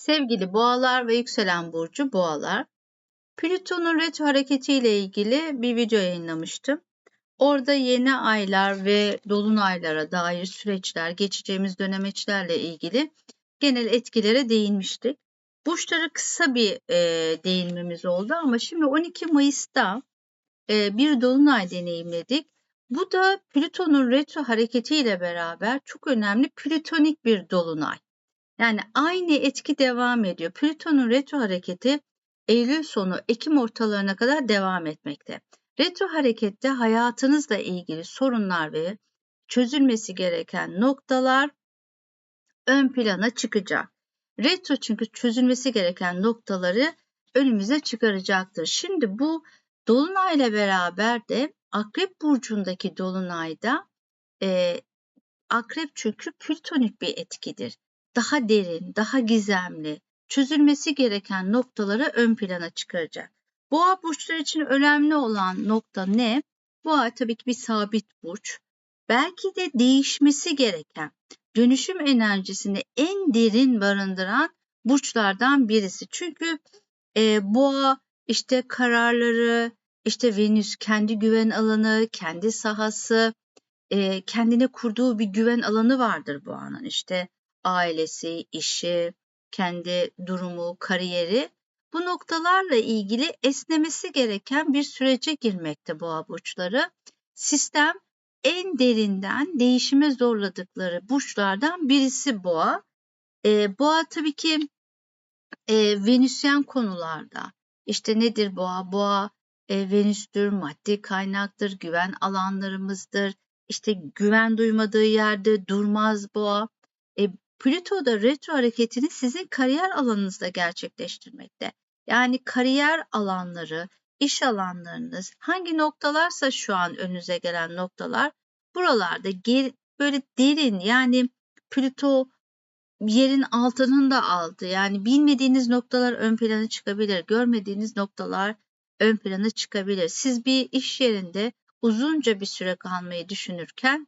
Sevgili boğalar ve yükselen burcu boğalar, Plüton'un retro hareketiyle ilgili bir video yayınlamıştım. Orada yeni aylar ve dolunaylara dair süreçler, geçeceğimiz dönemeçlerle ilgili genel etkilere değinmiştik. Burçlara kısa bir e, değinmemiz oldu ama şimdi 12 Mayıs'ta e, bir dolunay deneyimledik. Bu da Plüton'un retro hareketiyle beraber çok önemli plütonik bir dolunay. Yani aynı etki devam ediyor. Plüton'un retro hareketi Eylül sonu Ekim ortalarına kadar devam etmekte. Retro harekette hayatınızla ilgili sorunlar ve çözülmesi gereken noktalar ön plana çıkacak. Retro çünkü çözülmesi gereken noktaları önümüze çıkaracaktır. Şimdi bu dolunayla beraber de Akrep burcundaki dolunayda e, Akrep çünkü plütonik bir etkidir daha derin, daha gizemli, çözülmesi gereken noktaları ön plana çıkaracak. Boğa burçları için önemli olan nokta ne? Boğa tabii ki bir sabit burç. Belki de değişmesi gereken, dönüşüm enerjisini en derin barındıran burçlardan birisi. Çünkü e, boğa işte kararları, işte Venüs kendi güven alanı, kendi sahası, e, kendine kurduğu bir güven alanı vardır boğanın. İşte ailesi, işi, kendi durumu, kariyeri bu noktalarla ilgili esnemesi gereken bir sürece girmekte boğa burçları. Sistem en derinden değişime zorladıkları burçlardan birisi boğa. E, boğa tabii ki e, Venüsyen konularda işte nedir boğa? Boğa e, Venüs'tür, maddi kaynaktır, güven alanlarımızdır. İşte güven duymadığı yerde durmaz boğa. E, Plüto da retro hareketini sizin kariyer alanınızda gerçekleştirmekte. Yani kariyer alanları, iş alanlarınız hangi noktalarsa şu an önünüze gelen noktalar buralarda geri, böyle derin yani Plüto yerin altının da aldı. Yani bilmediğiniz noktalar ön plana çıkabilir. Görmediğiniz noktalar ön plana çıkabilir. Siz bir iş yerinde uzunca bir süre kalmayı düşünürken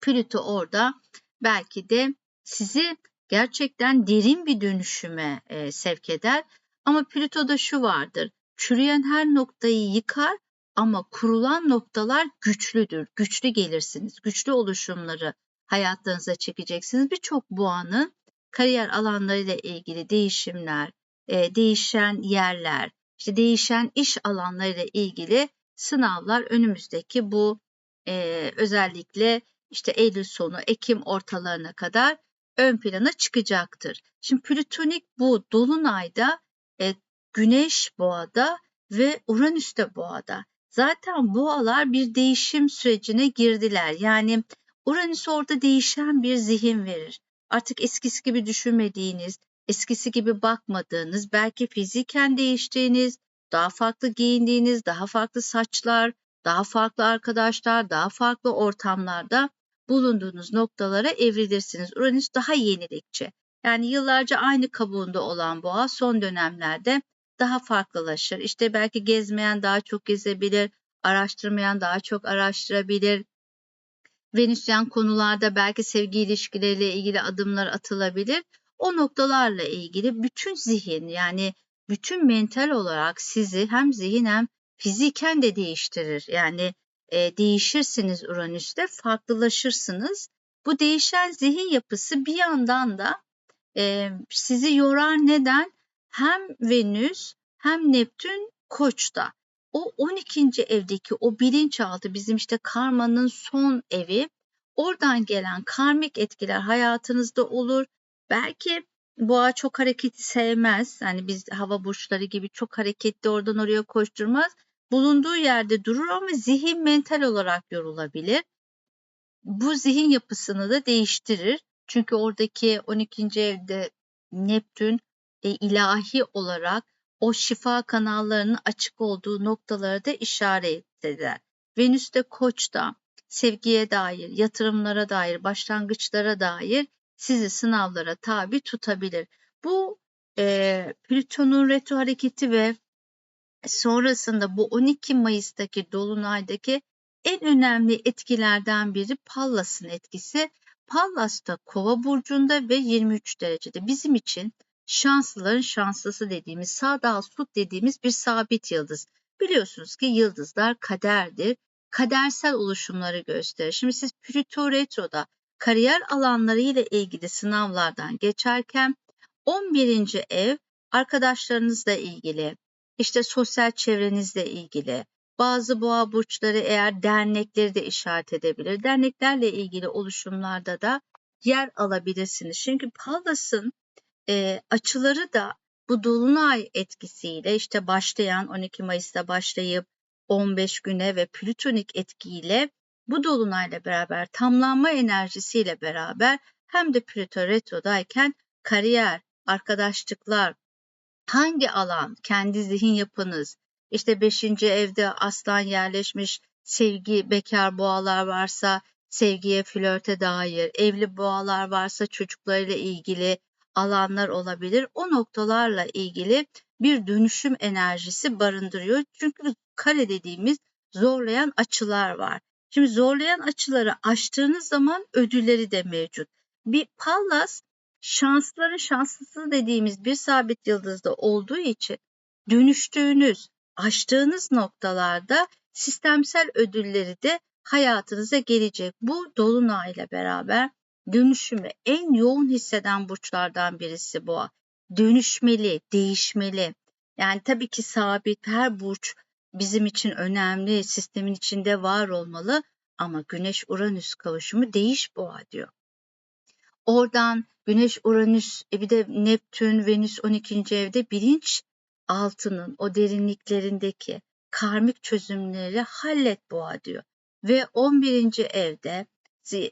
Plüto orada belki de sizi gerçekten derin bir dönüşüme e, sevk eder. Ama Plüto'da şu vardır. Çürüyen her noktayı yıkar ama kurulan noktalar güçlüdür. Güçlü gelirsiniz. Güçlü oluşumları hayatlarınıza çekeceksiniz. Birçok boğanın kariyer alanlarıyla ilgili değişimler, e, değişen yerler, işte değişen iş alanlarıyla ilgili sınavlar önümüzdeki bu e, özellikle işte Eylül sonu, Ekim ortalarına kadar ön plana çıkacaktır. Şimdi plütonik bu dolunayda e, Güneş boğada ve Uranüs de boğada. Zaten boğalar bir değişim sürecine girdiler. Yani Uranüs orada değişen bir zihin verir. Artık eskisi gibi düşünmediğiniz, eskisi gibi bakmadığınız, belki fiziken değiştiğiniz, daha farklı giyindiğiniz, daha farklı saçlar, daha farklı arkadaşlar, daha farklı ortamlarda bulunduğunuz noktalara evrilirsiniz. Uranüs daha yenilikçi. Yani yıllarca aynı kabuğunda olan boğa son dönemlerde daha farklılaşır. İşte belki gezmeyen daha çok gezebilir, araştırmayan daha çok araştırabilir. Venüsyen konularda belki sevgi ilişkileriyle ilgili adımlar atılabilir. O noktalarla ilgili bütün zihin yani bütün mental olarak sizi hem zihin hem fiziken de değiştirir. Yani e, değişirsiniz Uranüs'te, farklılaşırsınız. Bu değişen zihin yapısı bir yandan da e, sizi yorar. Neden? Hem Venüs hem Neptün Koç'ta. O 12. evdeki o bilinçaltı bizim işte karmanın son evi. Oradan gelen karmik etkiler hayatınızda olur. Belki boğa çok hareketi sevmez. Yani biz hava burçları gibi çok hareketli oradan oraya koşturmaz bulunduğu yerde durur ama zihin mental olarak yorulabilir. Bu zihin yapısını da değiştirir. Çünkü oradaki 12. evde Neptün e, ilahi olarak o şifa kanallarının açık olduğu noktaları da işaret eder. Venüs de Koç'ta sevgiye dair, yatırımlara dair, başlangıçlara dair sizi sınavlara tabi tutabilir. Bu e, Plüton'un retro hareketi ve sonrasında bu 12 Mayıs'taki dolunaydaki en önemli etkilerden biri Pallas'ın etkisi. Pallas da Kova burcunda ve 23 derecede. Bizim için şanslıların şanslısı dediğimiz, sağdal sut dediğimiz bir sabit yıldız. Biliyorsunuz ki yıldızlar kaderdir. Kadersel oluşumları gösterir. Şimdi siz Plüto Retro'da kariyer alanları ile ilgili sınavlardan geçerken 11. ev arkadaşlarınızla ilgili, işte sosyal çevrenizle ilgili, bazı boğa burçları eğer dernekleri de işaret edebilir. Derneklerle ilgili oluşumlarda da yer alabilirsiniz. Çünkü Pallas'ın e, açıları da bu dolunay etkisiyle işte başlayan 12 Mayıs'ta başlayıp 15 güne ve plütonik etkiyle bu dolunayla beraber tamlanma enerjisiyle beraber hem de Plüto retrodayken kariyer, arkadaşlıklar, hangi alan, kendi zihin yapınız, işte beşinci evde aslan yerleşmiş sevgi, bekar boğalar varsa sevgiye, flörte dair, evli boğalar varsa çocuklarıyla ilgili alanlar olabilir. O noktalarla ilgili bir dönüşüm enerjisi barındırıyor. Çünkü kare dediğimiz zorlayan açılar var. Şimdi zorlayan açıları aştığınız zaman ödülleri de mevcut. Bir Pallas şansları şanslısı dediğimiz bir sabit yıldızda olduğu için dönüştüğünüz, aştığınız noktalarda sistemsel ödülleri de hayatınıza gelecek. Bu dolunayla beraber dönüşümü en yoğun hisseden burçlardan birisi boğa. Dönüşmeli, değişmeli. Yani tabii ki sabit her burç bizim için önemli, sistemin içinde var olmalı ama Güneş Uranüs kavuşumu değiş boğa diyor. Oradan Güneş Uranüs e bir de Neptün Venüs 12. evde bilinç altının o derinliklerindeki karmik çözümleri hallet boğa diyor. Ve 11. evde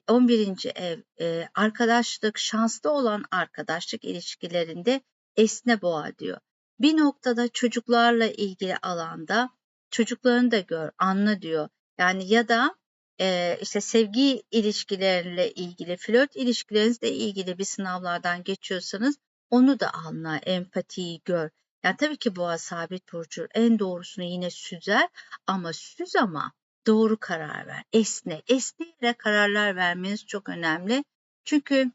11. ev e, arkadaşlık şanslı olan arkadaşlık ilişkilerinde esne boğa diyor. Bir noktada çocuklarla ilgili alanda çocuklarını da gör, anla diyor. Yani ya da e, işte sevgi ilişkileriyle ilgili, flört ilişkilerinizle ilgili bir sınavlardan geçiyorsanız onu da anla, empatiyi gör. Yani tabii ki boğa sabit burcu en doğrusunu yine süzer ama süz ama doğru karar ver. Esne. Esneyerek kararlar vermeniz çok önemli. Çünkü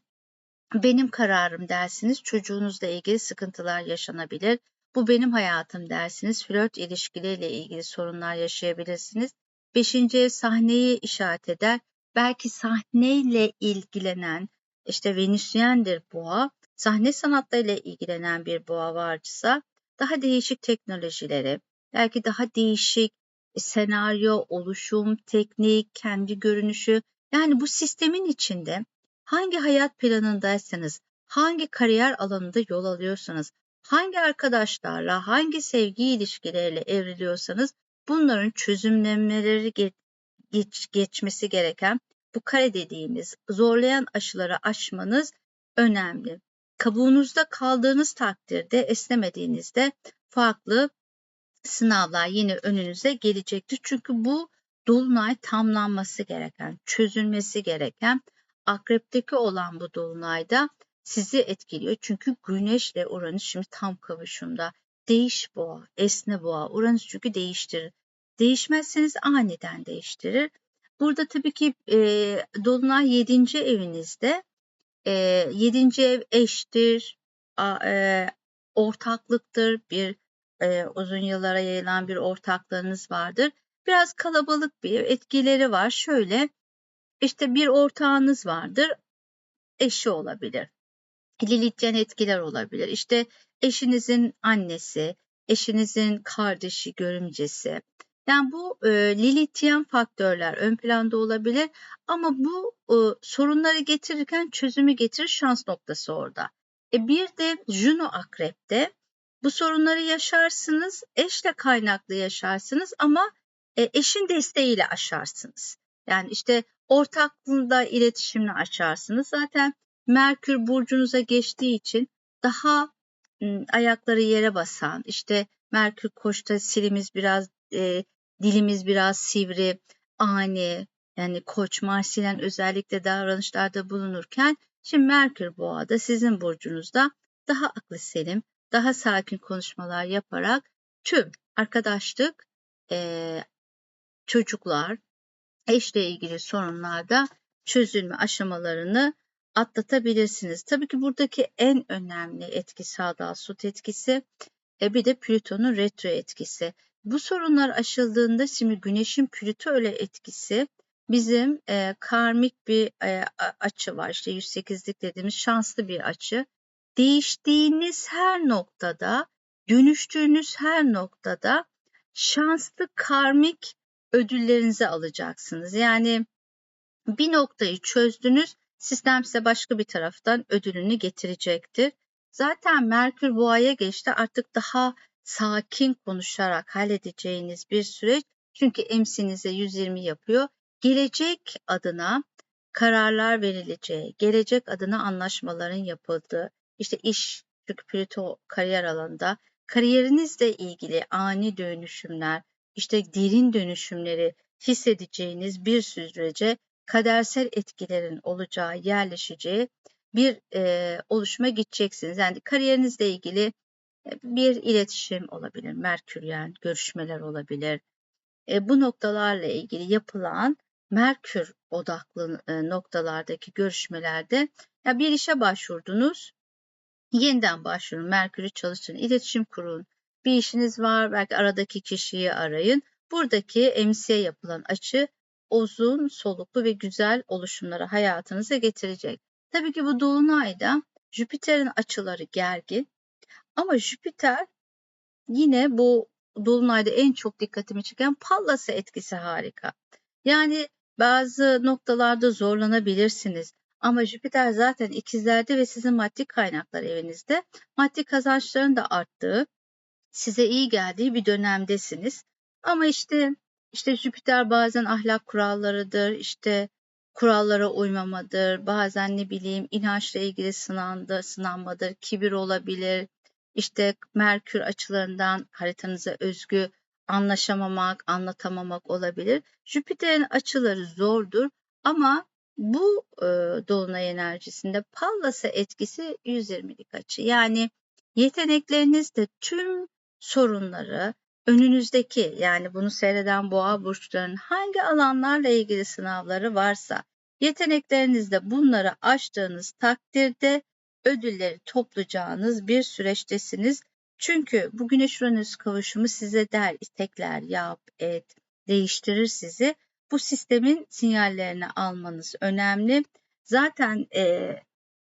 benim kararım dersiniz çocuğunuzla ilgili sıkıntılar yaşanabilir. Bu benim hayatım dersiniz flört ilişkileriyle ilgili sorunlar yaşayabilirsiniz. Beşinci sahneyi işaret eder. Belki sahneyle ilgilenen işte Venüsyendir boğa. Sahne sanatlarıyla ilgilenen bir boğa varsa daha değişik teknolojileri, belki daha değişik senaryo, oluşum, teknik, kendi görünüşü yani bu sistemin içinde hangi hayat planındaysanız, hangi kariyer alanında yol alıyorsanız, hangi arkadaşlarla, hangi sevgi ilişkileriyle evriliyorsanız bunların çözümlemeleri geç, geçmesi gereken bu kare dediğimiz zorlayan aşıları aşmanız önemli. Kabuğunuzda kaldığınız takdirde esnemediğinizde farklı sınavlar yine önünüze gelecektir. Çünkü bu dolunay tamlanması gereken, çözülmesi gereken akrepteki olan bu dolunayda sizi etkiliyor. Çünkü Güneş ile Uranüs şimdi tam kavuşumda. Değiş boğa, esne boğa. Uranüs çünkü değiştirir. Değişmezseniz aniden değiştirir. Burada tabii ki e, Dolunay 7. evinizde. E, 7. ev eştir, a, e, ortaklıktır, bir e, uzun yıllara yayılan bir ortaklığınız vardır. Biraz kalabalık bir etkileri var. Şöyle işte bir ortağınız vardır. Eşi olabilir. Lilithyen etkiler olabilir. İşte eşinizin annesi, eşinizin kardeşi, görümcesi. Yani bu e, Lilithyen faktörler ön planda olabilir ama bu e, sorunları getirirken çözümü getirir şans noktası orada. E bir de Juno akrepte bu sorunları yaşarsınız, eşle kaynaklı yaşarsınız ama e, eşin desteğiyle aşarsınız. Yani işte ortaklığında iletişimle açarsınız. Zaten Merkür burcunuza geçtiği için daha ayakları yere basan, işte Merkür koçta silimiz biraz, e, dilimiz biraz sivri, ani, yani koç, marsilen özellikle davranışlarda bulunurken şimdi Merkür boğada sizin burcunuzda daha aklı selim, daha sakin konuşmalar yaparak tüm arkadaşlık, e, çocuklar, eşle ilgili sorunlarda çözülme aşamalarını atlatabilirsiniz. Tabii ki buradaki en önemli etki sağda sut etkisi e bir de Plüton'un retro etkisi. Bu sorunlar aşıldığında şimdi Güneş'in Plüto öyle etkisi bizim e, karmik bir e, açı var. İşte 108'lik dediğimiz şanslı bir açı. Değiştiğiniz her noktada, dönüştüğünüz her noktada şanslı karmik ödüllerinizi alacaksınız. Yani bir noktayı çözdünüz, sistem size başka bir taraftan ödülünü getirecektir. Zaten Merkür Boğa'ya geçti. Artık daha sakin konuşarak halledeceğiniz bir süreç. Çünkü emsinize 120 yapıyor. Gelecek adına kararlar verileceği, gelecek adına anlaşmaların yapıldığı, işte iş, çünkü Plüto kariyer alanında, kariyerinizle ilgili ani dönüşümler, işte derin dönüşümleri hissedeceğiniz bir sürece kadersel etkilerin olacağı, yerleşeceği bir e, oluşuma gideceksiniz. Yani kariyerinizle ilgili bir iletişim olabilir, merküryen görüşmeler olabilir. E, bu noktalarla ilgili yapılan Merkür odaklı e, noktalardaki görüşmelerde ya bir işe başvurdunuz, yeniden başvurun, Merkür'ü çalışın, iletişim kurun. Bir işiniz var, belki aradaki kişiyi arayın. Buradaki emsiye yapılan açı uzun, soluklu ve güzel oluşumları hayatınıza getirecek. Tabii ki bu dolunayda Jüpiter'in açıları gergin ama Jüpiter yine bu dolunayda en çok dikkatimi çeken Pallas'a etkisi harika. Yani bazı noktalarda zorlanabilirsiniz. Ama Jüpiter zaten ikizlerde ve sizin maddi kaynaklar evinizde. Maddi kazançların da arttığı, size iyi geldiği bir dönemdesiniz. Ama işte işte Jüpiter bazen ahlak kurallarıdır, işte kurallara uymamadır, bazen ne bileyim inançla ilgili sınandı, sınanmadır, kibir olabilir, işte Merkür açılarından haritanıza özgü anlaşamamak, anlatamamak olabilir. Jüpiter'in açıları zordur ama bu e, dolunay enerjisinde Pallas'a etkisi 120'lik açı. Yani yeteneklerinizde tüm sorunları önünüzdeki yani bunu seyreden boğa burçlarının hangi alanlarla ilgili sınavları varsa yeteneklerinizde bunları aştığınız takdirde ödülleri toplayacağınız bir süreçtesiniz. Çünkü bu Güneş Uranüs kavuşumu size der, istekler yap, et, değiştirir sizi. Bu sistemin sinyallerini almanız önemli. Zaten e,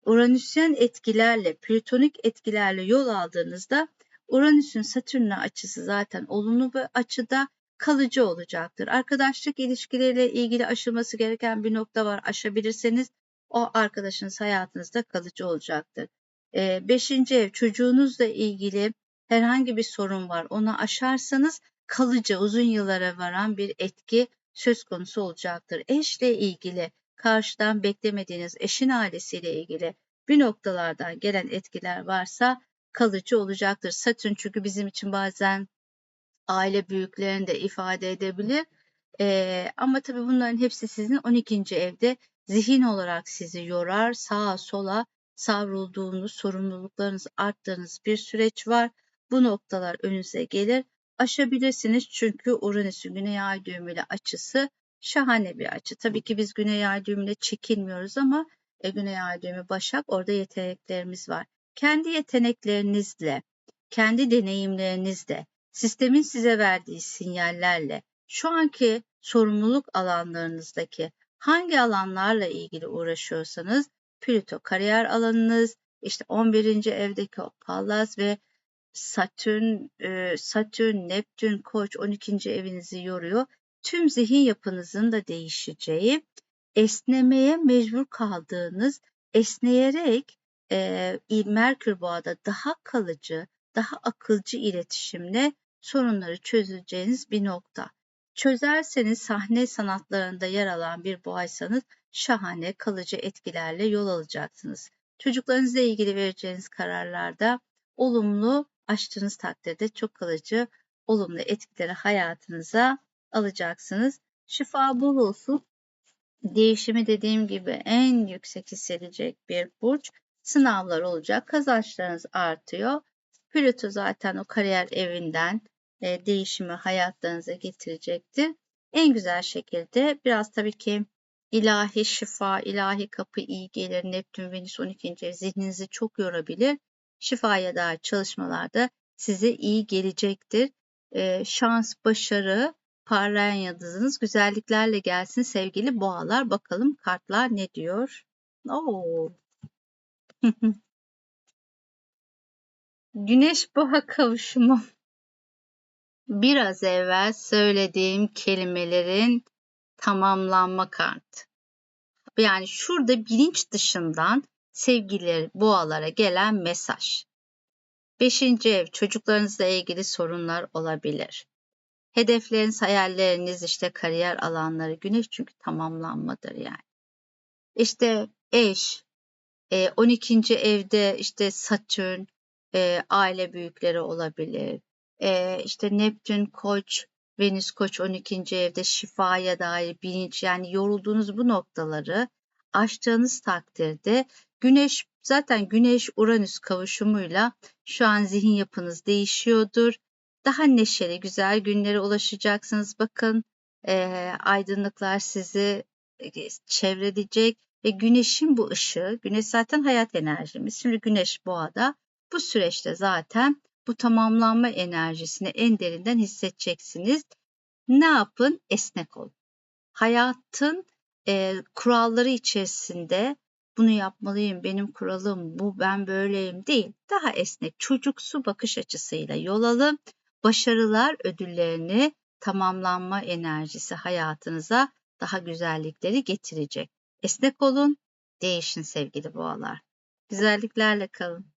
Uranüsyen etkilerle, plütonik etkilerle yol aldığınızda Uranüs'ün Satürn'le açısı zaten olumlu bir açıda kalıcı olacaktır. Arkadaşlık ilişkileriyle ilgili aşılması gereken bir nokta var. Aşabilirseniz o arkadaşınız hayatınızda kalıcı olacaktır. E, beşinci ev çocuğunuzla ilgili herhangi bir sorun var. Onu aşarsanız kalıcı uzun yıllara varan bir etki söz konusu olacaktır. Eşle ilgili karşıdan beklemediğiniz eşin ailesiyle ilgili bir noktalardan gelen etkiler varsa kalıcı olacaktır. Satürn çünkü bizim için bazen aile büyüklerini de ifade edebilir. Ee, ama tabii bunların hepsi sizin 12. evde zihin olarak sizi yorar, sağa sola savrulduğunuz, sorumluluklarınız arttığınız bir süreç var. Bu noktalar önünüze gelir. Aşabilirsiniz çünkü Uranüs'ün Güney Ay düğümüyle açısı şahane bir açı. Tabii ki biz Güney Ay düğümüyle çekilmiyoruz ama e, Güney Ay düğümü Başak orada yeteneklerimiz var. Kendi yeteneklerinizle, kendi deneyimlerinizle, sistemin size verdiği sinyallerle şu anki sorumluluk alanlarınızdaki hangi alanlarla ilgili uğraşıyorsanız Plüto kariyer alanınız, işte 11. evdeki o Pallas ve Satürn, e, Satürn, Neptün, Koç 12. evinizi yoruyor. Tüm zihin yapınızın da değişeceği, esnemeye mecbur kaldığınız, esneyerek e, Merkür Boğa'da daha kalıcı, daha akılcı iletişimle sorunları çözeceğiniz bir nokta. Çözerseniz sahne sanatlarında yer alan bir boğaysanız şahane kalıcı etkilerle yol alacaksınız. Çocuklarınızla ilgili vereceğiniz kararlarda olumlu açtığınız takdirde çok kalıcı olumlu etkileri hayatınıza alacaksınız. Şifa bol olsun. Değişimi dediğim gibi en yüksek hissedecek bir burç. Sınavlar olacak. Kazançlarınız artıyor. Plüto zaten o kariyer evinden e, değişimi hayatlarınıza getirecektir. En güzel şekilde biraz tabii ki ilahi şifa, ilahi kapı iyi gelir. Neptün, Venüs 12. ev zihninizi çok yorabilir. Şifaya dair çalışmalarda size iyi gelecektir. Ee, şans, başarı, parlayan yıldızınız güzelliklerle gelsin sevgili boğalar. Bakalım kartlar ne diyor? Oo. Güneş boğa kavuşumu. Biraz evvel söylediğim kelimelerin tamamlanma kartı. Yani şurada bilinç dışından sevgili boğalara gelen mesaj. Beşinci ev çocuklarınızla ilgili sorunlar olabilir. Hedefleriniz, hayalleriniz, işte kariyer alanları, güneş çünkü tamamlanmadır yani. İşte eş, 12. E, evde işte Satürn, e, aile büyükleri olabilir. E, işte Neptün, Koç, Venüs Koç 12. evde şifaya dair bilinç yani yorulduğunuz bu noktaları aştığınız takdirde Güneş zaten Güneş Uranüs kavuşumuyla şu an zihin yapınız değişiyordur. Daha neşeli, güzel günlere ulaşacaksınız. Bakın e, aydınlıklar sizi çevreleyecek ve güneşin bu ışığı, güneş zaten hayat enerjimiz. Şimdi güneş boğada bu süreçte zaten bu tamamlanma enerjisini en derinden hissedeceksiniz. Ne yapın? Esnek olun. Hayatın e, kuralları içerisinde bunu yapmalıyım, benim kuralım bu, ben böyleyim değil. Daha esnek, çocuksu bakış açısıyla yol alın. Başarılar ödüllerini tamamlanma enerjisi hayatınıza daha güzellikleri getirecek. Esnek olun, değişin sevgili boğalar. Güzelliklerle kalın.